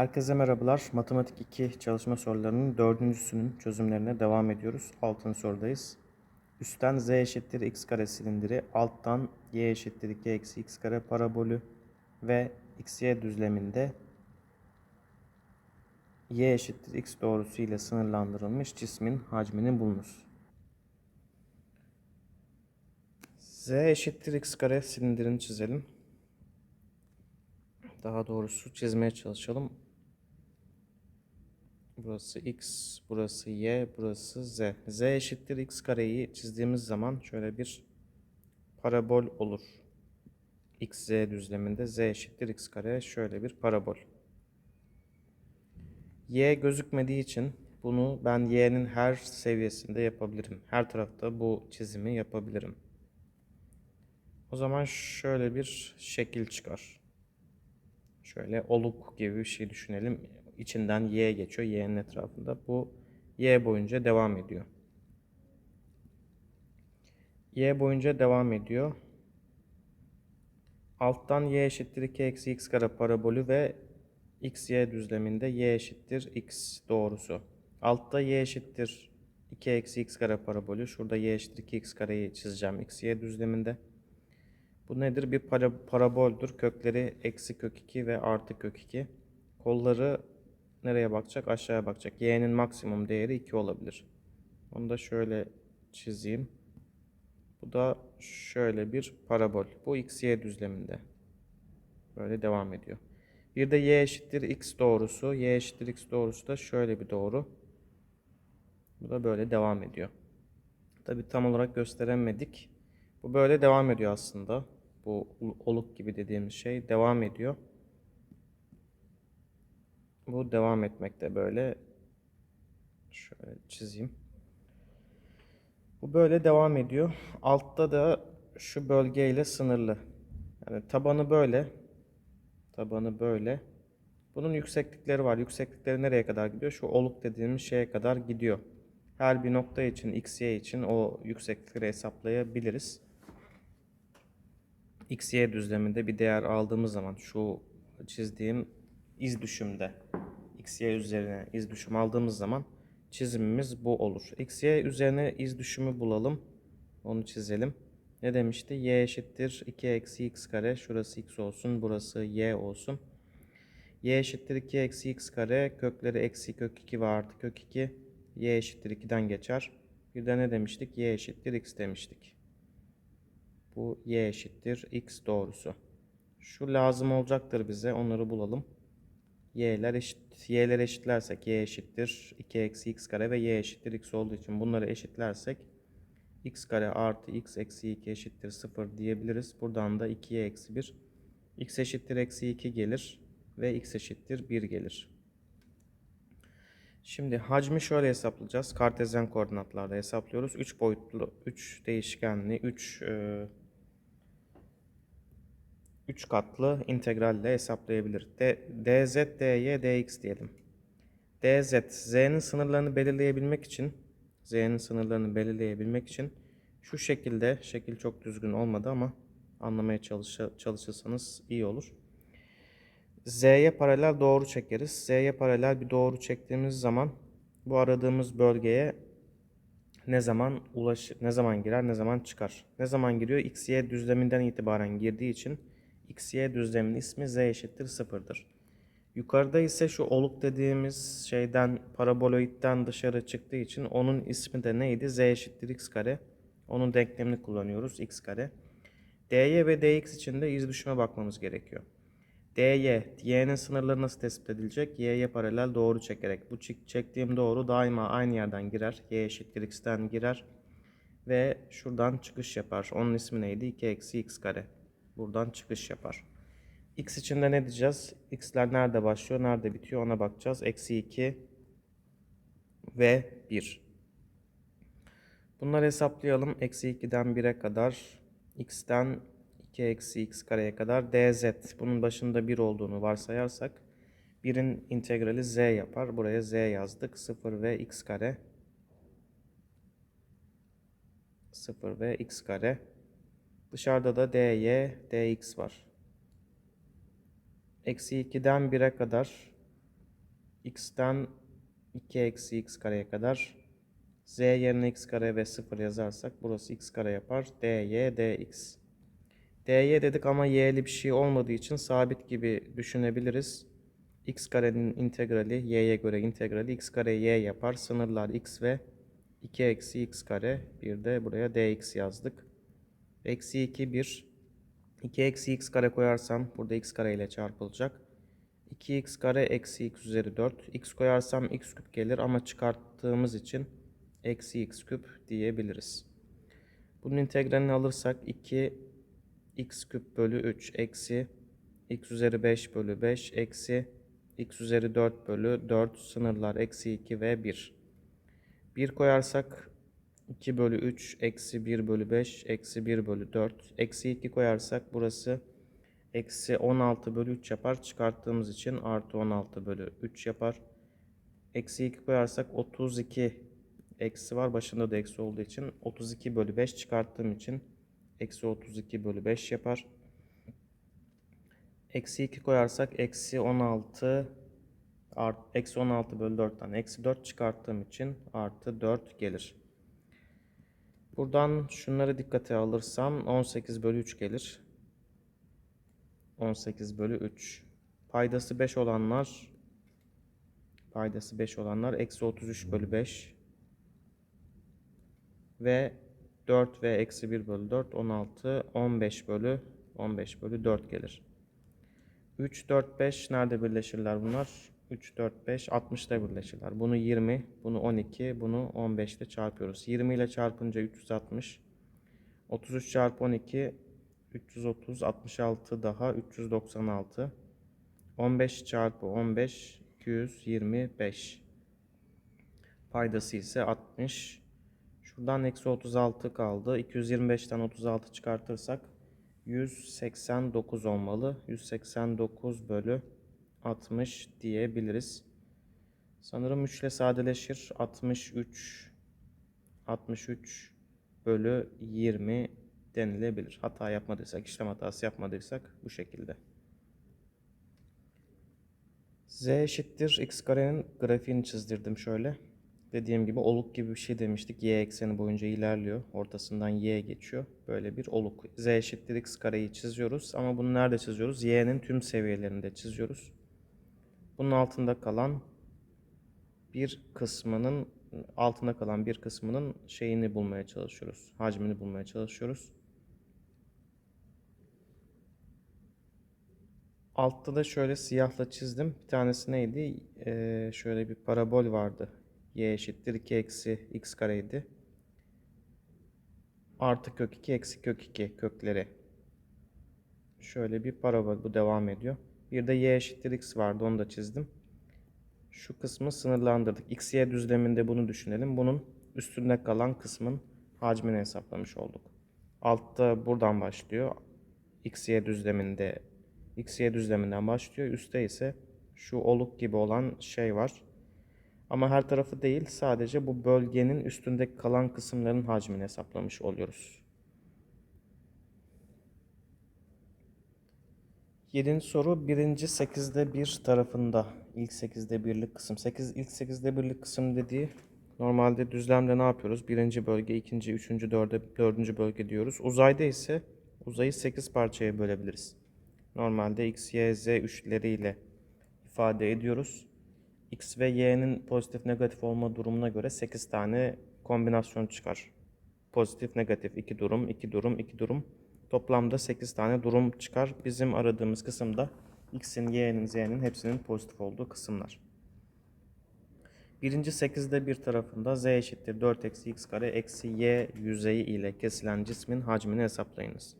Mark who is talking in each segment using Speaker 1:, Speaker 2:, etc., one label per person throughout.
Speaker 1: Herkese merhabalar. Matematik 2 çalışma sorularının dördüncüsünün çözümlerine devam ediyoruz. Altın sorudayız. Üstten z eşittir x kare silindiri, alttan y eşittir 2 eksi x kare parabolü ve xy düzleminde y eşittir x doğrusu ile sınırlandırılmış cismin hacmini bulunuz. z eşittir x kare silindirini çizelim. Daha doğrusu çizmeye çalışalım. Burası x, burası y, burası z. z eşittir x kareyi çizdiğimiz zaman şöyle bir parabol olur. x, z düzleminde z eşittir x kare şöyle bir parabol. y gözükmediği için bunu ben y'nin her seviyesinde yapabilirim. Her tarafta bu çizimi yapabilirim. O zaman şöyle bir şekil çıkar. Şöyle oluk gibi bir şey düşünelim. İçinden y geçiyor. Y'nin etrafında. Bu y boyunca devam ediyor. Y boyunca devam ediyor. Alttan y eşittir 2 eksi x kare parabolü ve x y düzleminde y eşittir x doğrusu. Altta y eşittir 2 eksi x kare parabolü. Şurada y eşittir 2 x kareyi çizeceğim x y düzleminde. Bu nedir? Bir para, paraboldür. Kökleri eksi kök 2 ve artı kök 2. Kolları nereye bakacak? Aşağıya bakacak. Y'nin maksimum değeri 2 olabilir. Onu da şöyle çizeyim. Bu da şöyle bir parabol. Bu x y düzleminde. Böyle devam ediyor. Bir de y eşittir x doğrusu. Y eşittir x doğrusu da şöyle bir doğru. Bu da böyle devam ediyor. Tabi tam olarak gösteremedik. Bu böyle devam ediyor aslında. Bu oluk gibi dediğimiz şey devam ediyor. Bu devam etmekte böyle. Şöyle çizeyim. Bu böyle devam ediyor. Altta da şu bölgeyle sınırlı. Yani tabanı böyle. Tabanı böyle. Bunun yükseklikleri var. Yükseklikleri nereye kadar gidiyor? Şu oluk dediğimiz şeye kadar gidiyor. Her bir nokta için, x, y için o yükseklikleri hesaplayabiliriz. x, y düzleminde bir değer aldığımız zaman şu çizdiğim iz düşümde x, y üzerine iz düşüm aldığımız zaman çizimimiz bu olur. x, y üzerine iz düşümü bulalım. Onu çizelim. Ne demişti? y eşittir 2 eksi x kare. Şurası x olsun. Burası y olsun. y eşittir 2 eksi x kare. Kökleri eksi kök 2 ve artı kök 2. y eşittir 2'den geçer. Bir de ne demiştik? y eşittir x demiştik. Bu y eşittir x doğrusu. Şu lazım olacaktır bize. Onları bulalım. Y'ler eşit, y'ler eşitlersek y eşittir 2 eksi x kare ve y eşittir x olduğu için bunları eşitlersek x kare artı x eksi 2 eşittir 0 diyebiliriz. Buradan da 2'ye eksi 1. x eşittir eksi 2 gelir ve x eşittir 1 gelir. Şimdi hacmi şöyle hesaplayacağız. Kartezyen koordinatlarda hesaplıyoruz. 3 boyutlu, 3 değişkenli, 3 e, 3 katlı integralle hesaplayabilir. D, dz, dy, dx diyelim. dz, z'nin sınırlarını belirleyebilmek için z'nin sınırlarını belirleyebilmek için şu şekilde, şekil çok düzgün olmadı ama anlamaya çalışa, çalışırsanız iyi olur. Z'ye paralel doğru çekeriz. Z'ye paralel bir doğru çektiğimiz zaman bu aradığımız bölgeye ne zaman ulaş ne zaman girer, ne zaman çıkar. Ne zaman giriyor? X, Y düzleminden itibaren girdiği için x, y düzleminin ismi z eşittir sıfırdır. Yukarıda ise şu oluk dediğimiz şeyden paraboloidden dışarı çıktığı için onun ismi de neydi? z eşittir x kare. Onun denklemini kullanıyoruz x kare. dy ve dx için de iz düşüme bakmamız gerekiyor. dy, y'nin sınırları nasıl tespit edilecek? y'ye paralel doğru çekerek. Bu çektiğim doğru daima aynı yerden girer. y eşittir x'ten girer. Ve şuradan çıkış yapar. Onun ismi neydi? 2 eksi x kare buradan çıkış yapar. X için de ne diyeceğiz? X'ler nerede başlıyor, nerede bitiyor ona bakacağız. Eksi 2 ve 1. Bunları hesaplayalım. Eksi 2'den 1'e kadar, x'ten 2 eksi x kareye kadar dz. Bunun başında 1 olduğunu varsayarsak 1'in integrali z yapar. Buraya z yazdık. 0 ve x kare. 0 ve x kare. Dışarıda da dy, dx var. Eksi 2'den 1'e kadar x'ten 2 eksi x kareye kadar z yerine x kare ve 0 yazarsak burası x kare yapar. dy dx. dy dedik ama y'li bir şey olmadığı için sabit gibi düşünebiliriz. x karenin integrali y'ye göre integrali x kare y yapar. Sınırlar x ve 2 eksi x kare. Bir de buraya dx yazdık. Eksi 2 1. 2 eksi x kare koyarsam burada x kare ile çarpılacak. 2x kare eksi x üzeri 4. x koyarsam x küp gelir ama çıkarttığımız için eksi x küp diyebiliriz. Bunun integralini alırsak 2 x küp bölü 3 eksi x üzeri 5 bölü 5 eksi x üzeri 4 bölü 4 sınırlar eksi 2 ve 1. 1 koyarsak 2 bölü 3 eksi 1 bölü 5 eksi 1 bölü 4 eksi 2 koyarsak burası eksi 16 bölü 3 yapar. Çıkarttığımız için artı 16 bölü 3 yapar. Eksi 2 koyarsak 32 eksi var. Başında da eksi olduğu için 32 bölü 5 çıkarttığım için eksi 32 bölü 5 yapar. Eksi 2 koyarsak eksi 16 art, eksi 16 bölü 4'ten eksi 4 çıkarttığım için artı 4 gelir. Buradan şunları dikkate alırsam 18 bölü 3 gelir. 18 bölü 3. Paydası 5 olanlar paydası 5 olanlar eksi 33 bölü 5 ve 4 ve eksi 1 bölü 4 16 15 bölü 15 bölü 4 gelir. 3 4 5 nerede birleşirler bunlar? 3 4 5 60'da birleşirler. Bunu 20, bunu 12, bunu 15 ile çarpıyoruz. 20 ile çarpınca 360. 33 çarpı 12 330 66 daha 396 15 çarpı 15 225 paydası ise 60 şuradan eksi 36 kaldı 225'ten 36 çıkartırsak 189 olmalı 189 bölü 60 diyebiliriz sanırım 3 ile sadeleşir 63 63 bölü 20 denilebilir. Hata yapmadıysak, işlem hatası yapmadıysak bu şekilde. Z eşittir x karenin grafiğini çizdirdim şöyle. Dediğim gibi oluk gibi bir şey demiştik. Y ekseni boyunca ilerliyor. Ortasından y geçiyor. Böyle bir oluk. Z eşittir x kareyi çiziyoruz. Ama bunu nerede çiziyoruz? Y'nin tüm seviyelerinde çiziyoruz. Bunun altında kalan bir kısmının altında kalan bir kısmının şeyini bulmaya çalışıyoruz. Hacmini bulmaya çalışıyoruz. Altta da şöyle siyahla çizdim. Bir tanesi neydi? Ee, şöyle bir parabol vardı. Y eşittir 2 eksi x kareydi. Artı kök 2 eksi kök 2 kökleri. Şöyle bir parabol bu devam ediyor. Bir de y eşittir x vardı onu da çizdim. Şu kısmı sınırlandırdık. X, y düzleminde bunu düşünelim. Bunun üstünde kalan kısmın hacmini hesaplamış olduk. Altta buradan başlıyor. X, y düzleminde X, Y düzleminden başlıyor. Üstte ise şu oluk gibi olan şey var. Ama her tarafı değil sadece bu bölgenin üstünde kalan kısımların hacmini hesaplamış oluyoruz. Yedinci soru birinci sekizde bir tarafında ilk sekizde birlik kısım. Sekiz, ilk sekizde birlik kısım dediği normalde düzlemde ne yapıyoruz? Birinci bölge, ikinci, üçüncü, dörde, dördüncü bölge diyoruz. Uzayda ise uzayı sekiz parçaya bölebiliriz. Normalde x, y, z üçleriyle ifade ediyoruz. x ve y'nin pozitif negatif olma durumuna göre 8 tane kombinasyon çıkar. Pozitif negatif 2 durum, 2 durum, 2 durum. Toplamda 8 tane durum çıkar. Bizim aradığımız kısımda x'in, y'nin, z'nin hepsinin pozitif olduğu kısımlar. Birinci 8'de bir tarafında z eşittir 4 eksi x kare eksi y yüzeyi ile kesilen cismin hacmini hesaplayınız.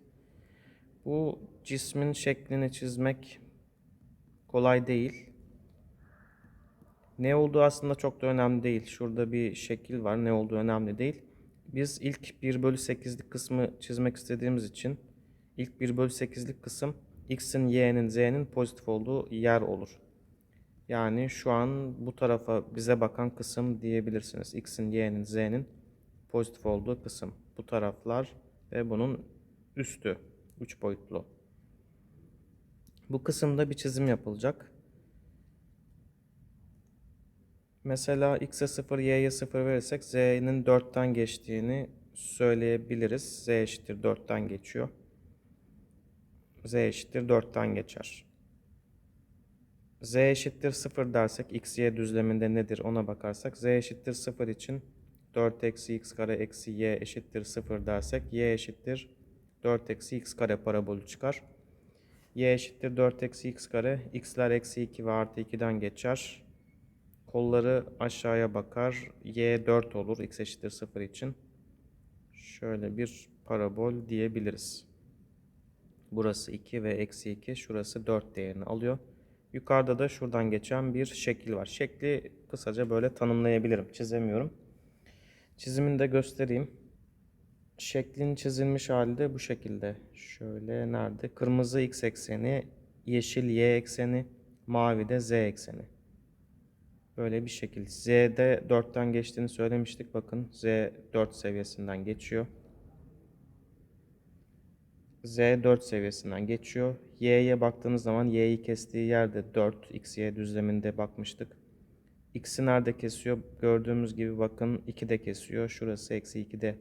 Speaker 1: Bu cismin şeklini çizmek kolay değil. Ne olduğu aslında çok da önemli değil. Şurada bir şekil var. Ne olduğu önemli değil. Biz ilk 1 bölü 8'lik kısmı çizmek istediğimiz için ilk 1 bölü 8'lik kısım x'in, y'nin, z'nin pozitif olduğu yer olur. Yani şu an bu tarafa bize bakan kısım diyebilirsiniz. x'in, y'nin, z'nin pozitif olduğu kısım. Bu taraflar ve bunun üstü. 3 boyutlu. Bu kısımda bir çizim yapılacak. Mesela x'e 0, y'ye 0 verirsek z'nin 4'ten geçtiğini söyleyebiliriz. z eşittir 4'ten geçiyor. z eşittir 4'ten geçer. z eşittir 0 dersek x, y düzleminde nedir ona bakarsak z eşittir 0 için 4 eksi x kare eksi y eşittir 0 dersek y eşittir 4 eksi x kare parabolü çıkar. y eşittir 4 eksi x kare. x'ler eksi 2 ve artı 2'den geçer. Kolları aşağıya bakar. y 4 olur x eşittir 0 için. Şöyle bir parabol diyebiliriz. Burası 2 ve eksi 2. Şurası 4 değerini alıyor. Yukarıda da şuradan geçen bir şekil var. Şekli kısaca böyle tanımlayabilirim. Çizemiyorum. Çizimini de göstereyim. Şeklin çizilmiş hali de bu şekilde. Şöyle nerede? Kırmızı x ekseni, yeşil y ekseni, mavi de z ekseni. Böyle bir şekil. Z'de 4'ten geçtiğini söylemiştik. Bakın Z 4 seviyesinden geçiyor. Z 4 seviyesinden geçiyor. Y'ye baktığınız zaman Y'yi kestiği yerde 4. X, Y düzleminde bakmıştık. X'i nerede kesiyor? Gördüğümüz gibi bakın 2'de kesiyor. Şurası eksi 2'de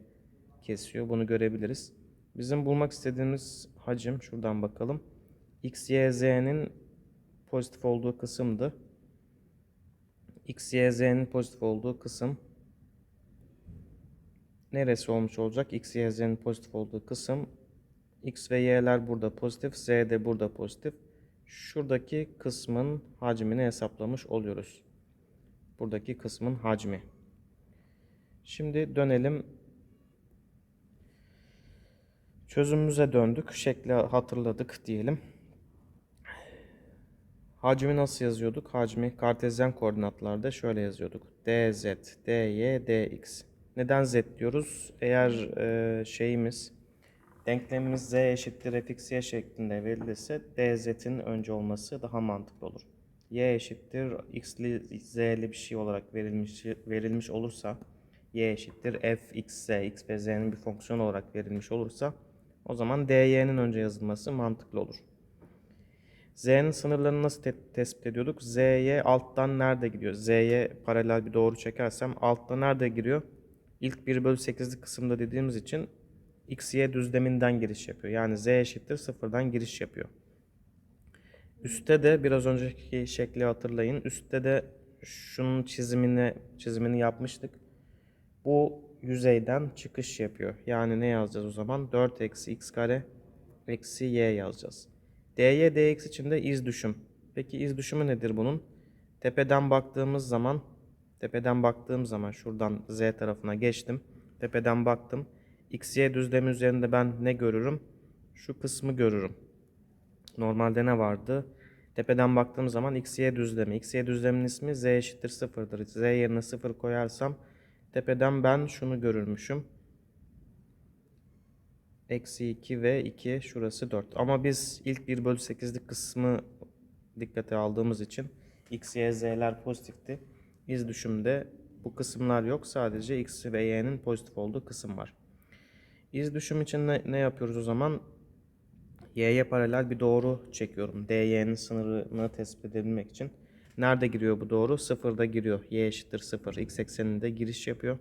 Speaker 1: kesiyor. Bunu görebiliriz. Bizim bulmak istediğimiz hacim şuradan bakalım. X, Y, Z'nin pozitif olduğu kısımdı. X, Y, Z'nin pozitif olduğu kısım neresi olmuş olacak? X, Y, Z'nin pozitif olduğu kısım X ve Y'ler burada pozitif, Z de burada pozitif. Şuradaki kısmın hacmini hesaplamış oluyoruz. Buradaki kısmın hacmi. Şimdi dönelim. Çözümümüze döndük. Şekli hatırladık diyelim. Hacmi nasıl yazıyorduk? Hacmi kartezyen koordinatlarda şöyle yazıyorduk. dz, dy, dx. Neden z diyoruz? Eğer e, şeyimiz denklemimiz z eşittir fxy şeklinde verilirse dz'in önce olması daha mantıklı olur. y eşittir x'li z'li bir şey olarak verilmiş verilmiş olursa y eşittir f x x ve z'nin bir fonksiyon olarak verilmiş olursa o zaman dy'nin önce yazılması mantıklı olur. Z'nin sınırlarını nasıl te tespit ediyorduk? Z'ye alttan nerede gidiyor? Z'ye paralel bir doğru çekersem altta nerede giriyor? İlk 1 bölü 8'lik kısımda dediğimiz için x, y düzleminden giriş yapıyor. Yani z eşittir sıfırdan giriş yapıyor. Üstte de biraz önceki şekli hatırlayın. Üstte de şunun çizimini çizimini yapmıştık. Bu yüzeyden çıkış yapıyor. Yani ne yazacağız o zaman? 4 eksi x kare eksi y yazacağız. Dy dx için de iz düşüm. Peki iz düşümü nedir bunun? Tepeden baktığımız zaman tepeden baktığım zaman şuradan z tarafına geçtim. Tepeden baktım. x y düzlemi üzerinde ben ne görürüm? Şu kısmı görürüm. Normalde ne vardı? Tepeden baktığım zaman x y düzlemi. x y düzleminin ismi z eşittir sıfırdır. z yerine sıfır koyarsam tepeden ben şunu görürmüşüm. Eksi 2 ve 2 şurası 4. Ama biz ilk 1 bölü 8'lik kısmı dikkate aldığımız için x, y, z'ler pozitifti. İz düşümde bu kısımlar yok. Sadece x ve y'nin pozitif olduğu kısım var. İz düşüm için ne, ne yapıyoruz o zaman? y'ye paralel bir doğru çekiyorum. dy'nin sınırını tespit edebilmek için. Nerede giriyor bu doğru? Sıfırda giriyor. y eşittir 0. x ekseninde giriş yapıyor.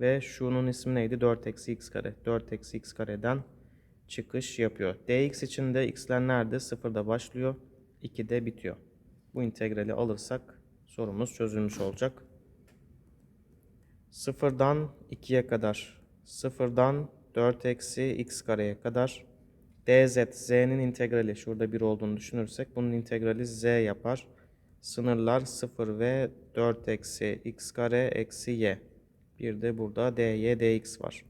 Speaker 1: Ve şunun ismi neydi? 4 eksi x kare. 4 eksi x kareden çıkış yapıyor. dx için de x'ler nerede? Sıfırda başlıyor. 2'de bitiyor. Bu integrali alırsak sorumuz çözülmüş olacak. Sıfırdan 2'ye kadar. Sıfırdan 4 eksi x kareye kadar. dz, z'nin integrali şurada 1 olduğunu düşünürsek bunun integrali z yapar. Sınırlar 0 ve 4 eksi x kare eksi y. Bir de burada dy dx var.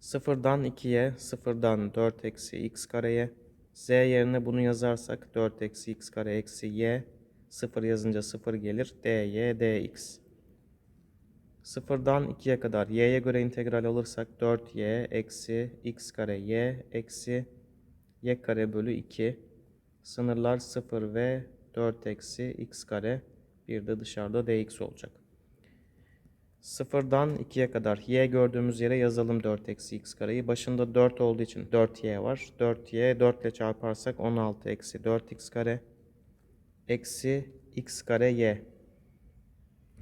Speaker 1: Sıfırdan 2'ye, sıfırdan 4 eksi x kareye. z yerine bunu yazarsak 4 eksi x kare eksi y. 0 yazınca 0 gelir. dy dx. Sıfırdan 2'ye kadar y'ye göre integral alırsak 4y eksi x kare y eksi y kare bölü 2. Sınırlar 0 ve 4 eksi x kare. Bir de dışarıda dx olacak. Sıfırdan 2'ye kadar y gördüğümüz yere yazalım 4 eksi x kareyi. Başında 4 olduğu için 4y var. 4y 4 ile çarparsak 16 eksi 4x kare eksi x kare y.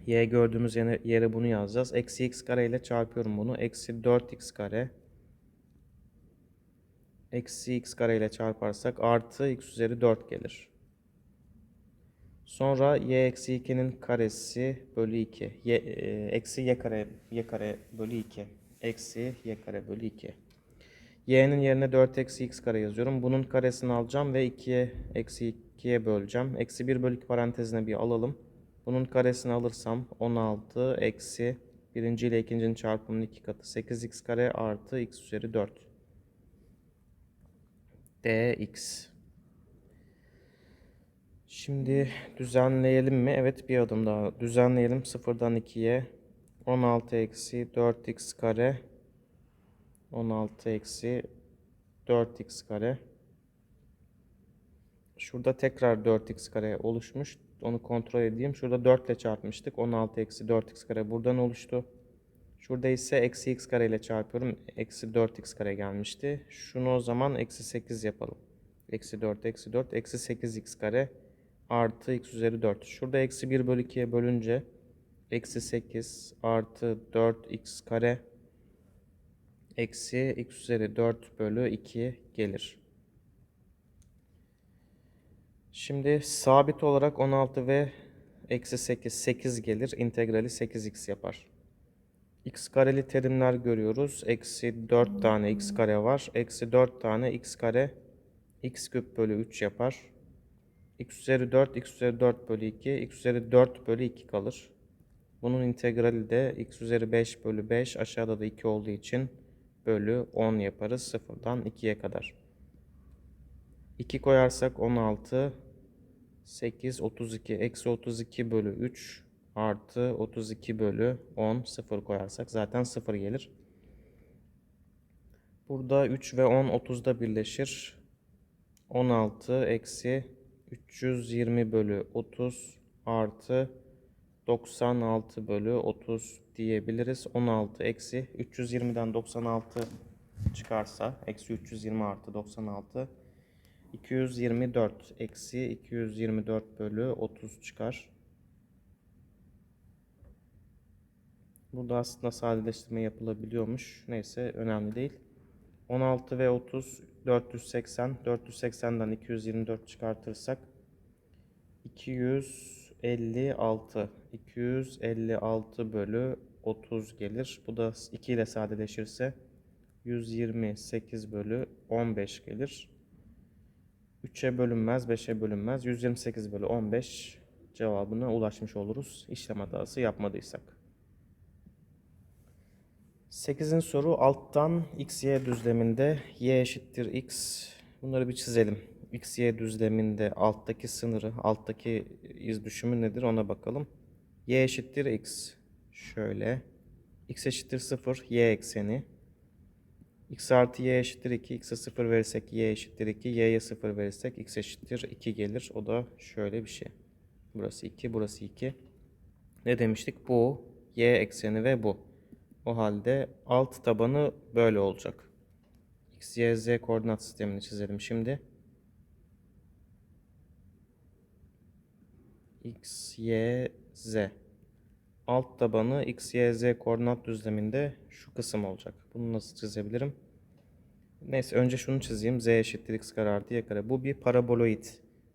Speaker 1: y gördüğümüz yere, yere bunu yazacağız. Eksi x kare ile çarpıyorum bunu. Eksi 4x kare. Eksi x kare ile çarparsak artı x üzeri 4 gelir. Sonra y eksi 2'nin karesi bölü 2. Y, e, eksi y kare, y kare bölü 2. Eksi y kare bölü 2. y'nin yerine 4 eksi x kare yazıyorum. Bunun karesini alacağım ve 2'ye eksi 2'ye böleceğim. Eksi 1 bölü 2 parantezine bir alalım. Bunun karesini alırsam 16 eksi birinci ile ikincinin çarpımının 2 katı 8x kare artı x üzeri 4. dx. Şimdi düzenleyelim mi? Evet bir adım daha düzenleyelim. Sıfırdan 2'ye 16 eksi 4x kare 16 eksi 4x kare. Şurada tekrar 4x kare oluşmuş. Onu kontrol edeyim. Şurada 4 ile çarpmıştık. 16 eksi 4x kare buradan oluştu. Şurada ise eksi x kare ile çarpıyorum. Eksi 4x kare gelmişti. Şunu o zaman eksi 8 yapalım. Eksi 4, eksi 4, eksi 8x kare artı x üzeri 4. Şurada eksi 1 bölü 2'ye bölünce eksi 8 artı 4x kare eksi x üzeri 4 bölü 2 gelir. Şimdi sabit olarak 16 ve eksi 8, 8 gelir. İntegrali 8x yapar. x kareli terimler görüyoruz. Eksi 4 tane x kare var. Eksi 4 tane x kare x küp bölü 3 yapar. X üzeri 4, x üzeri 4 bölü 2, x üzeri 4 bölü 2 kalır. Bunun integrali de x üzeri 5 bölü 5 aşağıda da 2 olduğu için bölü 10 yaparız sıfırdan 2'ye kadar. 2 koyarsak 16, 8, 32, eksi 32 bölü 3 artı 32 bölü 10 sıfır koyarsak zaten sıfır gelir. Burada 3 ve 10 30'da birleşir. 16 eksi 320 bölü 30 artı 96 bölü 30 diyebiliriz. 16 eksi 320'den 96 çıkarsa eksi 320 artı 96 224 eksi 224 bölü 30 çıkar. Burada aslında sadeleştirme yapılabiliyormuş. Neyse önemli değil. 16 ve 30 480. 480'den 224 çıkartırsak 256. 256 bölü 30 gelir. Bu da 2 ile sadeleşirse 128 bölü 15 gelir. 3'e bölünmez, 5'e bölünmez. 128 bölü 15 cevabına ulaşmış oluruz. İşlem hatası yapmadıysak. 8. soru alttan x, y düzleminde y eşittir x. Bunları bir çizelim. x, y düzleminde alttaki sınırı, alttaki iz düşümü nedir ona bakalım. y eşittir x. Şöyle. x eşittir 0, y ekseni. x artı y eşittir 2. x'e 0 verirsek y eşittir 2. y'ye 0 verirsek x eşittir 2 gelir. O da şöyle bir şey. Burası 2, burası 2. Ne demiştik? Bu y ekseni ve bu. O halde alt tabanı böyle olacak. X, Y, Z koordinat sistemini çizelim şimdi. X, Y, Z. Alt tabanı X, Y, Z koordinat düzleminde şu kısım olacak. Bunu nasıl çizebilirim? Neyse önce şunu çizeyim. Z eşittir X kare artı Y kare. Bu bir paraboloid.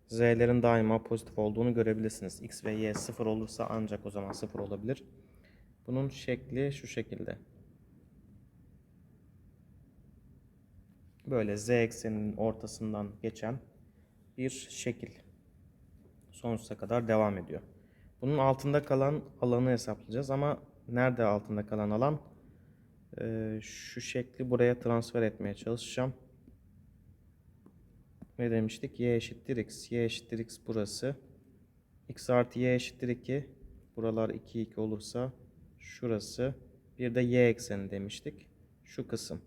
Speaker 1: Z'lerin daima pozitif olduğunu görebilirsiniz. X ve Y sıfır olursa ancak o zaman sıfır olabilir. Bunun şekli şu şekilde. Böyle z ekseninin ortasından geçen bir şekil. Sonsuza kadar devam ediyor. Bunun altında kalan alanı hesaplayacağız ama nerede altında kalan alan? Ee, şu şekli buraya transfer etmeye çalışacağım. Ne demiştik? y eşittir x. y eşittir x burası. x artı y eşittir 2. Buralar 2 2 olursa şurası. Bir de y ekseni demiştik. Şu kısım.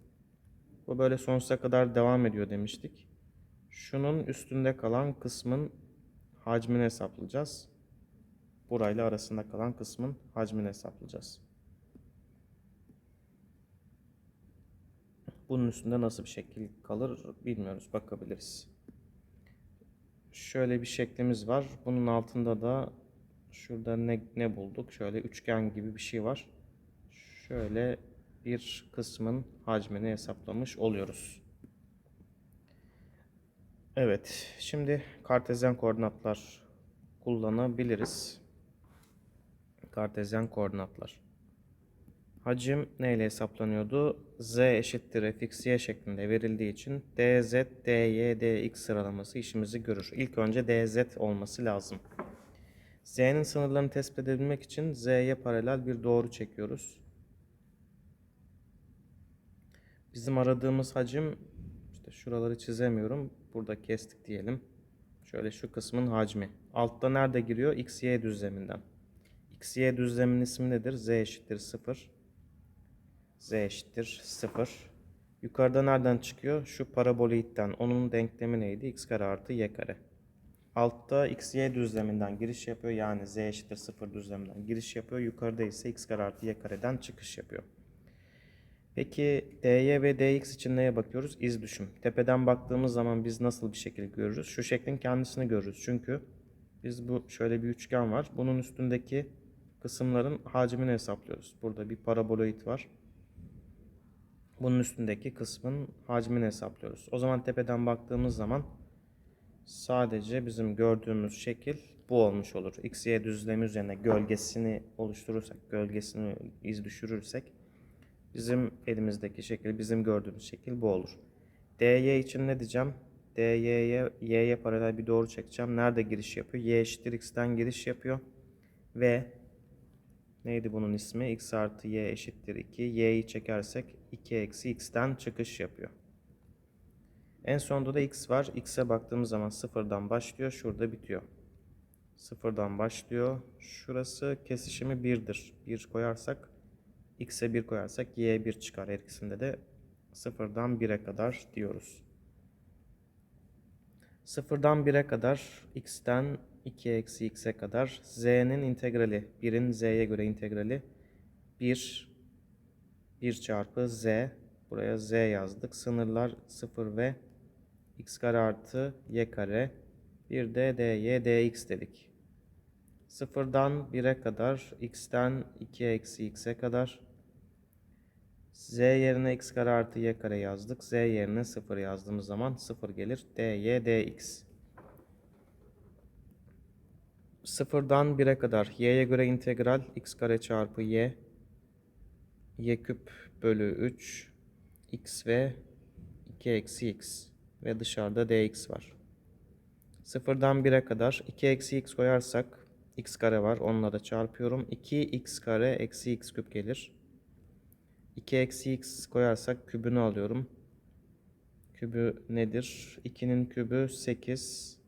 Speaker 1: Bu böyle sonsuza kadar devam ediyor demiştik. Şunun üstünde kalan kısmın hacmini hesaplayacağız. Burayla arasında kalan kısmın hacmini hesaplayacağız. Bunun üstünde nasıl bir şekil kalır bilmiyoruz. Bakabiliriz. Şöyle bir şeklimiz var. Bunun altında da Şurada ne, ne bulduk? Şöyle üçgen gibi bir şey var. Şöyle bir kısmın hacmini hesaplamış oluyoruz. Evet, şimdi kartezyen koordinatlar kullanabiliriz. Kartezyen koordinatlar. Hacim neyle hesaplanıyordu? Z eşittir fx y şeklinde verildiği için dz, dy, dx sıralaması işimizi görür. İlk önce dz olması lazım. Z'nin sınırlarını tespit edebilmek için z'ye paralel bir doğru çekiyoruz. Bizim aradığımız hacim işte şuraları çizemiyorum. Burada kestik diyelim. Şöyle şu kısmın hacmi. Altta nerede giriyor? X, Y düzleminden. X, Y düzleminin ismi nedir? Z eşittir 0. Z eşittir 0. Yukarıda nereden çıkıyor? Şu parabolitten. Onun denklemi neydi? X kare artı Y kare. Altta x, y düzleminden giriş yapıyor. Yani z eşittir 0 düzleminden giriş yapıyor. Yukarıda ise x kare artı y kareden çıkış yapıyor. Peki dy ve dx için neye bakıyoruz? İz düşüm. Tepeden baktığımız zaman biz nasıl bir şekil görürüz? Şu şeklin kendisini görürüz. Çünkü biz bu şöyle bir üçgen var. Bunun üstündeki kısımların hacmini hesaplıyoruz. Burada bir paraboloid var. Bunun üstündeki kısmın hacmini hesaplıyoruz. O zaman tepeden baktığımız zaman sadece bizim gördüğümüz şekil bu olmuş olur. X, Y düzlemi üzerine gölgesini oluşturursak, gölgesini iz düşürürsek bizim elimizdeki şekil, bizim gördüğümüz şekil bu olur. DY için ne diyeceğim? DY'ye Y'ye paralel bir doğru çekeceğim. Nerede giriş yapıyor? Y eşittir X'ten giriş yapıyor. Ve neydi bunun ismi? X artı Y eşittir 2. Y'yi çekersek 2 eksi X'ten çıkış yapıyor. En sonunda da x var. X'e baktığımız zaman sıfırdan başlıyor. Şurada bitiyor. Sıfırdan başlıyor. Şurası kesişimi 1'dir. 1 koyarsak x'e 1 koyarsak y'ye 1 çıkar. Her ikisinde de sıfırdan 1'e kadar diyoruz. Sıfırdan 1'e kadar x'ten 2 eksi x'e kadar z'nin integrali 1'in z'ye göre integrali 1 1 çarpı z buraya z yazdık. Sınırlar 0 ve x kare artı y kare bir de dy dx dedik. Sıfırdan 1'e kadar x'ten 2 eksi x'e kadar z yerine x kare artı y kare yazdık. z yerine 0 yazdığımız zaman 0 gelir. dy dx. Sıfırdan 1'e kadar y'ye göre integral x kare çarpı y y küp bölü 3 x ve 2 eksi x ve dışarıda dx var. Sıfırdan 1'e kadar 2 eksi x koyarsak x kare var. Onunla da çarpıyorum. 2x kare eksi x küp gelir. 2 eksi x koyarsak kübünü alıyorum. Kübü nedir? 2'nin kübü 8.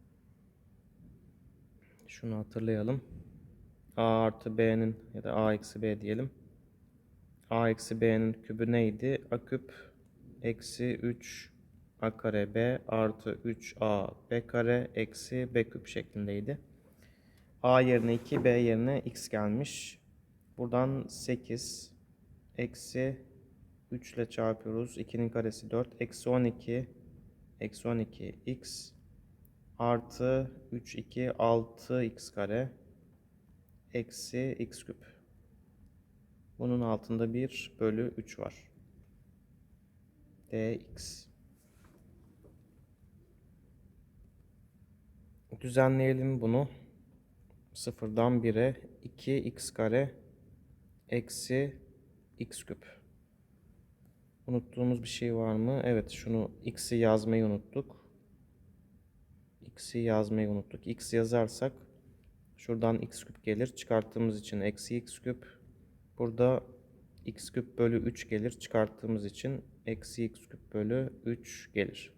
Speaker 1: Şunu hatırlayalım. a artı b'nin ya da a eksi b diyelim. a eksi b'nin kübü neydi? a küp eksi 3 a kare b artı 3a b kare eksi b küp şeklindeydi. a yerine 2 b yerine x gelmiş. Buradan 8 eksi 3 ile çarpıyoruz. 2'nin karesi 4 eksi 12 eksi 12 x artı 3 2 6 x kare eksi x küp. Bunun altında 1 bölü 3 var. dx. Düzenleyelim bunu. Sıfırdan 1'e 2x kare eksi x küp. Unuttuğumuz bir şey var mı? Evet şunu x'i yazmayı unuttuk. x'i yazmayı unuttuk. x yazarsak şuradan x küp gelir. Çıkarttığımız için eksi x küp. Burada x küp bölü 3 gelir. Çıkarttığımız için eksi x küp bölü 3 gelir.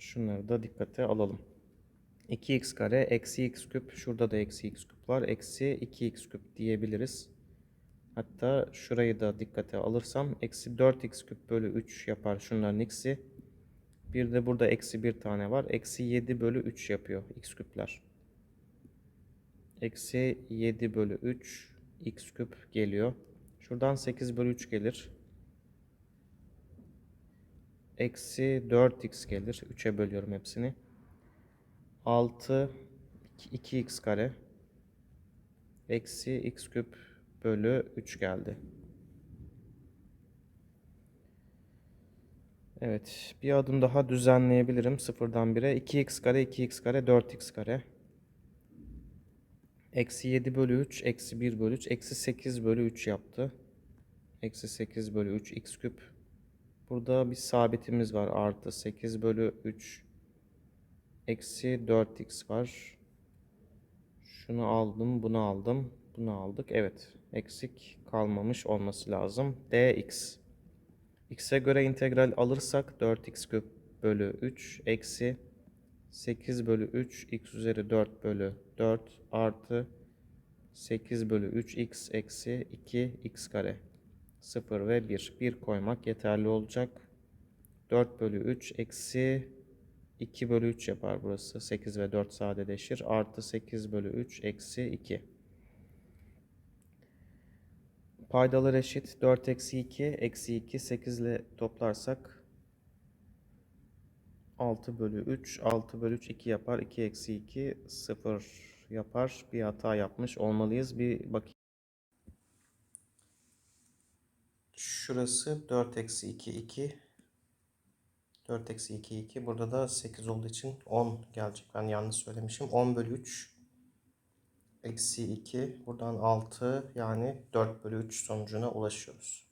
Speaker 1: Şunları da dikkate alalım. 2x kare eksi x küp. Şurada da eksi x küp var. Eksi 2x küp diyebiliriz. Hatta şurayı da dikkate alırsam eksi 4x küp bölü 3 yapar şunların x'i. Bir de burada eksi bir tane var. Eksi 7 bölü 3 yapıyor x küpler. Eksi 7 bölü 3 x küp geliyor. Şuradan 8 bölü 3 gelir. Eksi 4x gelir. 3'e bölüyorum hepsini. 6 2x kare eksi x küp bölü 3 geldi. Evet, bir adım daha düzenleyebilirim sıfırdan 1'e. 2x kare, 2x kare, 4x kare. Eksi 7 bölü 3, eksi 1 bölü 3, eksi 8 bölü 3 yaptı. Eksi 8 bölü 3 x küp. Burada bir sabitimiz var. Artı 8 bölü 3, eksi 4x var. Şunu aldım, bunu aldım, bunu aldık. Evet, eksik kalmamış olması lazım. dx. x'e göre integral alırsak 4x küp bölü 3 eksi 8 bölü 3 x üzeri 4 bölü 4 artı 8 bölü 3 x eksi 2 x kare 0 ve 1. 1 koymak yeterli olacak. 4 bölü 3 eksi 2 bölü 3 yapar burası. 8 ve 4 sadeleşir. Artı 8 bölü 3 eksi 2. Paydalar eşit. 4 eksi 2 eksi 2 8 ile toplarsak 6 bölü 3 6 bölü 3 2 yapar. 2 eksi 2 0 yapar. Bir hata yapmış olmalıyız. Bir bakayım. Şurası 4 eksi 2 2 4 eksi 2 2 burada da 8 olduğu için 10 gelecek. Ben yanlış söylemişim. 10 bölü 3 eksi 2 buradan 6 yani 4 bölü 3 sonucuna ulaşıyoruz.